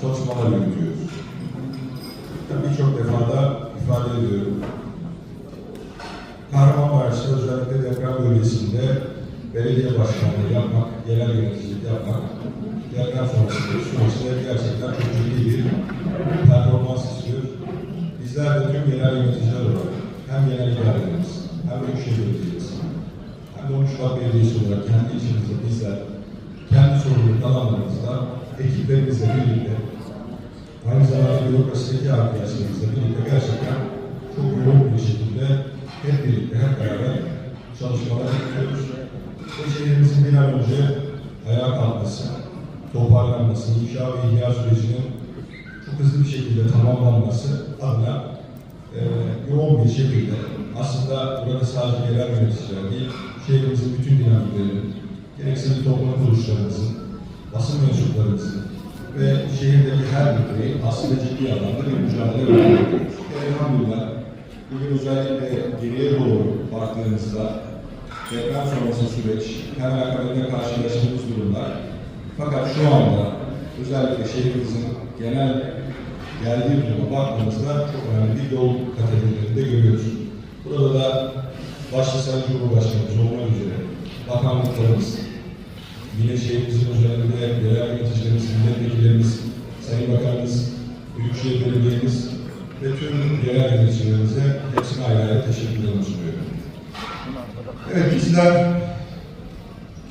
çalışmalar yürütüyoruz. Tabii birçok defa da ifade ediyorum. Kahramanmaraş'ta özellikle deprem bölgesinde belediye başkanlığı yapmak, genel yöneticilik yapmak, deprem sonrası süreçte gerçekten çok ciddi bir performans istiyor. Bizler de tüm genel yöneticiler olarak hem genel idarelerimiz, hem Büyükşehir Belediyesi, hem de 13 Şubat Belediyesi olarak kendi içimizde bizler, kendi sorumluluk alanlarımızda ekiplerimizle birlikte aynı zamanda bürokrasideki arkadaşlarımızla birlikte gerçekten çok yoğun bir şekilde hep birlikte, hep beraber çalışmalar yapıyoruz. Şehrimizin bir an önce ayağa kalkması, toparlanması, inşa ve ihya sürecinin çok hızlı bir şekilde tamamlanması adına e, yoğun bir şekilde aslında burada sadece yerel yöneticiler değil, şehrimizin bütün dinamiklerinin, gerekse bir toplum kuruluşlarımızın, basın mensuplarımızın ve şehirdeki her birey aslında ciddi anlamda bir mücadele veriyoruz. Elhamdülillah bugün özellikle geriye doğru baktığımızda deprem sonrası süreç, hemen akabinde karşılaştığımız durumlar. Fakat şu anda özellikle şehrimizin genel geldiği duruma baktığımızda çok önemli bir yol kat de görüyoruz. Burada da başta Sayın Cumhurbaşkanımız olmak üzere bakanlıklarımız, yine şehrimizin üzerinde yerel yöneticilerimiz, milletvekillerimiz, Sayın Bakanımız, Büyükşehir Belediye'miz ve tüm yerel yöneticilerimize hepsine ayrı ayrı teşekkürlerimi sunuyorum. Evet bizler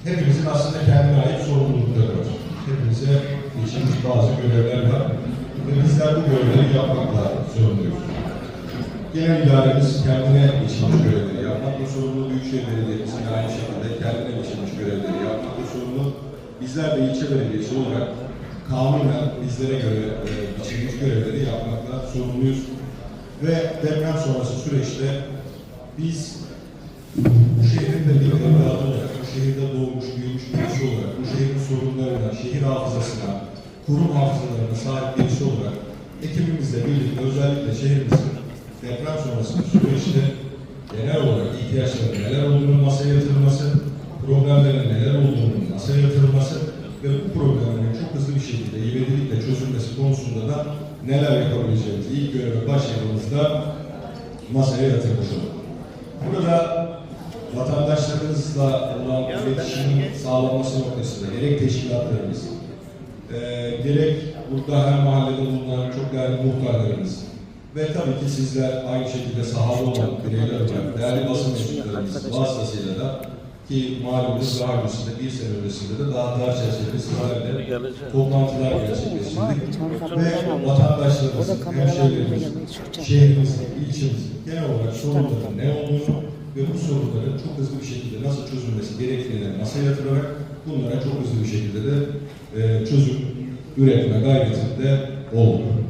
hepimizin aslında kendine ait sorumlulukları var. Hepimize geçilmiş bazı görevler var ve bizler bu görevleri yapmakla sorumluyuz. Genel idaremiz kendine geçilmiş Bizler de ilçe belediyesi olarak kanunen bizlere göre e, biçilmiş görevleri yapmakla sorumluyuz. Ve deprem sonrası süreçte biz bu şehrin de bir evladı olarak, bu şehirde doğmuş, büyümüş birisi olarak, bu şehrin sorunlarına, şehir hafızasına, kurum hafızalarına sahip birisi olarak ekibimizle birlikte özellikle şehrimizin deprem sonrası süreçte genel olarak ihtiyaçların neler olduğunu masaya yatırılması, problemlerin neler olduğunu masaya yatırılması ve bu problemlerin çok hızlı bir şekilde ivedilikle çözülmesi konusunda da neler yapabileceğimizi ilk göreve başladığımızda masaya yatırmış olduk. Burada vatandaşlarımızla olan iletişimin sağlanması noktasında gerek teşkilatlarımız, eee gerek burada her mahallede bulunan çok değerli muhtarlarımız ve tabii ki sizler aynı şekilde sahada olan bireyler olarak değerli basın mensuplarımız vasıtasıyla da ki malumunuz daha öncesinde bir sene öncesinde de daha dar çerçevede sizlerle toplantılar gerçekleştirdik. ve vatandaşlarımızın, hemşehrilerimizin, şehrimizin, ilçemizin genel olarak sorunların ne olduğunu ve bu sorunların çok hızlı bir şekilde nasıl çözülmesi gerektiğini masaya yatırarak bunlara çok hızlı bir şekilde de e, çözüm üretme gayretinde olduk.